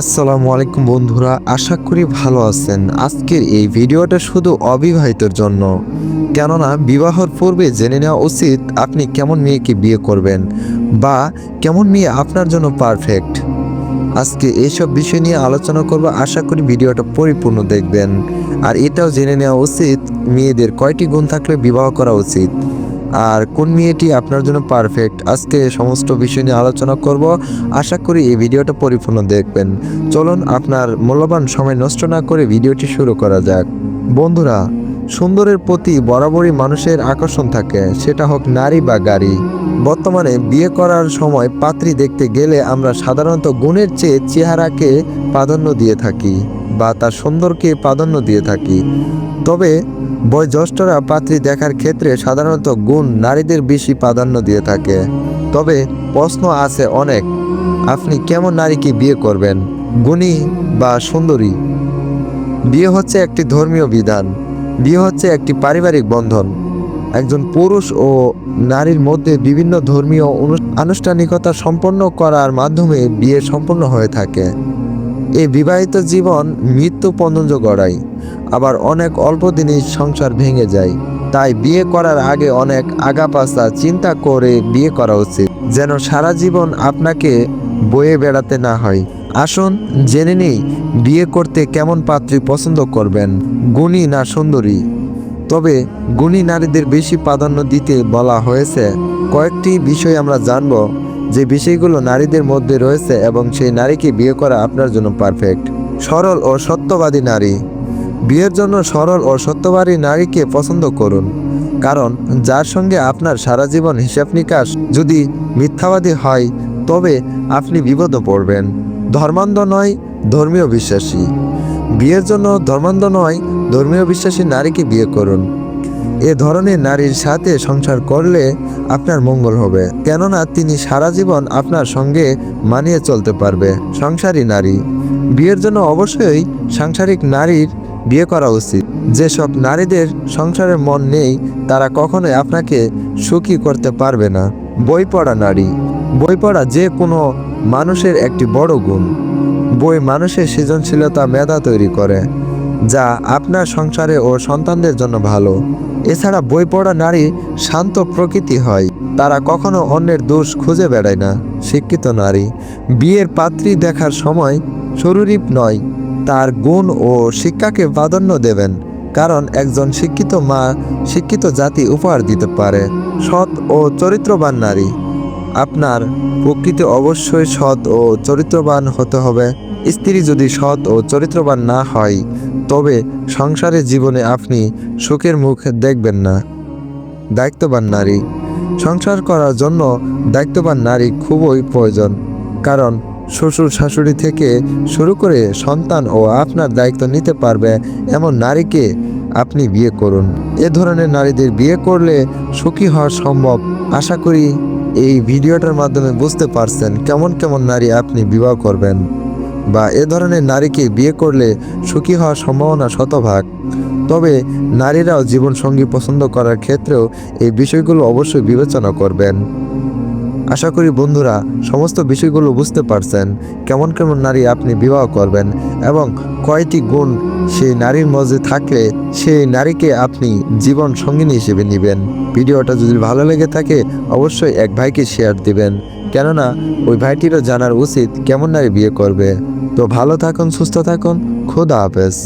আসসালামু আলাইকুম বন্ধুরা, আশা করি ভালো আছেন। আজকের এই ভিডিওটা শুধু অবিবাহিতর জন্য। কেননা বিবাহর পূর্বে জেনে নেওয়া উচিত আপনি কেমন মেয়েকে বিয়ে করবেন বা কেমন মেয়ে আপনার জন্য পারফেক্ট আজকে এইসব বিষয় নিয়ে আলোচনা করব, আশা করি ভিডিওটা পরিপূর্ণ দেখবেন। আর এটাও জেনে নেওয়া উচিত, মেয়েদের কয়টি গুণ থাকলে বিবাহ করা উচিত। আর কোন মেয়েটি আপনার জন্য পারফেক্ট আজকে সমস্ত বিষয় নিয়ে আলোচনা করব। আশা করি এই ভিডিওটা পরিপূর্ণ দেখবেন। চলুন আপনার মূল্যবান সময় নষ্ট না করে ভিডিওটি শুরু করা যাক। বন্ধুরা, সুন্দরের প্রতি বরাবরই মানুষের আকর্ষণ থাকে, সেটা হোক নারী বা গাড়ি। বর্তমানে বিয়ে করার সময় পাত্রী দেখতে গেলে আমরা সাধারণত গুণের চেয়ে চেহারাকে প্রাধান্য দিয়ে থাকি বা তার সুন্দরকে প্রাধান্য দিয়ে থাকি। তবে বয়োজ্যেষ্ঠরা পাত্রী দেখার ক্ষেত্রে সাধারণত গুণ নারীদের বেশি প্রাধান্য দিয়ে থাকে। তবে প্রশ্ন আছে অনেক, আপনি কেমন নারীকে বিয়ে করবেন, গুণী বা সুন্দরী? বিয়ে হচ্ছে একটি ধর্মীয় বিধান, বিয়ে হচ্ছে একটি পারিবারিক বন্ধন। একজন পুরুষ ও নারীর মধ্যে বিভিন্ন ধর্মীয় আনুষ্ঠানিকতা সম্পন্ন করার মাধ্যমে বিয়ে সম্পন্ন হয়ে থাকে। এই বিবাহিত জীবন মৃত্যু পর্যন্ত গড়ায়। আবার অনেক অল্প দিনই সংসার ভেঙে যায়। তাই বিয়ে করার আগে অনেক আগাপাশা চিন্তা করে বিয়ে করা উচিত, যেন সারা জীবন আপনাকে বয়ে বেড়াতে না হয়। আসুন, জেনে নেই বিয়ে করতে কেমন পাত্রী পছন্দ করবেন, গুণী না সুন্দরী? তবে গুণী নারীদের বেশি প্রাধান্য দিতে বলা হয়েছে। কয়েকটি বিষয় আমরা জানব। যে বিষয়গুলো নারীদের মধ্যে রয়েছে এবং সেই নারীকে বিয়ে করা আপনার জন্য পারফেক্ট সরল ও সত্যবাদী নারী। বিয়ের জন্য সরল ও সত্যবাদী নারীকে পছন্দ করুন। কারণ যার সঙ্গে আপনার সারা জীবন হিসাব নিকাশ যদি মিথ্যাবাদী হয়, তবে আপনি বিপদে পড়বেন। ধর্মান্ধ নয়, ধর্মীয় বিশ্বাসী। বিয়ের জন্য ধর্মান্ধ নয়, ধর্মীয় বিশ্বাসী নারীকে বিয়ে করুন। এ ধরনের নারীর সাথে সংসার করলে আপনার মঙ্গল হবে। কেননা তিনি সারা জীবন আপনার সঙ্গে মানিয়ে চলতে পারবে, সংসারী নারী। বিয়ের জন্য অবশ্যই সাংসারিক নারীর বিয়ে করা উচিত। যেসব নারীদের সংসারের মন নেই, তারা কখনোই আপনাকে সুখী করতে পারবে না। বই পড়া নারী। বই পড়া যে কোনো মানুষের একটি বড় গুণ। বই মানুষের সৃজনশীলতা মেধা তৈরি করে। যা আপনার সংসারে ও সন্তানদের জন্য ভালো। এছাড়া বই পড়া নারী শান্ত প্রকৃতি হয়। তারা কখনো অন্যের দোষ খুঁজে বেড়ায় না। শিক্ষিত নারী, বিয়ের পাত্রী দেখার সময় শরীরীপ নয়। তার গুণ ও শিক্ষাকে প্রাধান্য দেবেন, কারণ একজন শিক্ষিত মা শিক্ষিত জাতি উপহার দিতে পারে। সৎ ও চরিত্রবান নারী, আপনার প্রকৃতি অবশ্যই সৎ ও চরিত্রবান হতে হবে। স্ত্রী যদি সৎ ও চরিত্রবান না হয় তবে সংসারের জীবনে আপনি সুখের মুখ দেখবেন না। দায়িত্ববান নারী। সংসার করার জন্য দায়িত্ববান নারী খুবই প্রয়োজন। কারণ শ্বশুর শাশুড়ি থেকে শুরু করে সন্তান ও আপনার দায়িত্ব নিতে পারবে এমন নারীকে আপনি বিয়ে করুন। এ ধরনের নারীদের বিয়ে করলে সুখী হওয়া সম্ভব। আশা করি এই ভিডিওটার মাধ্যমে বুঝতে পারছেন কেমন কেমন নারী আপনি বিবাহ করবেন। বা এ ধরনের নারীকে বিয়ে করলে সুখী হওয়ার সম্ভাবনা শতভাগ। তবে নারীরাও জীবনসঙ্গী পছন্দ করার ক্ষেত্রেও এই বিষয়গুলো অবশ্যই বিবেচনা করবেন। আশা করি বন্ধুরা, সমস্ত বিষয়গুলো বুঝতে পারছেন কেমন কেমন নারী আপনি বিবাহ করবেন এবং কয়টি গুণ সেই নারীর মধ্যে থাকলে সেই নারীকে আপনি জীবন সঙ্গিনী হিসেবে নেবেন। ভিডিওটা যদি ভালো লেগে থাকে, অবশ্যই এক ভাইকে শেয়ার দিবেন। কেননা ওই ভাইটিরও জানার উচিত কেমন নারী বিয়ে করবে। তো ভালো থাকুন, সুস্থ থাকুন, খোদা হাফেজ।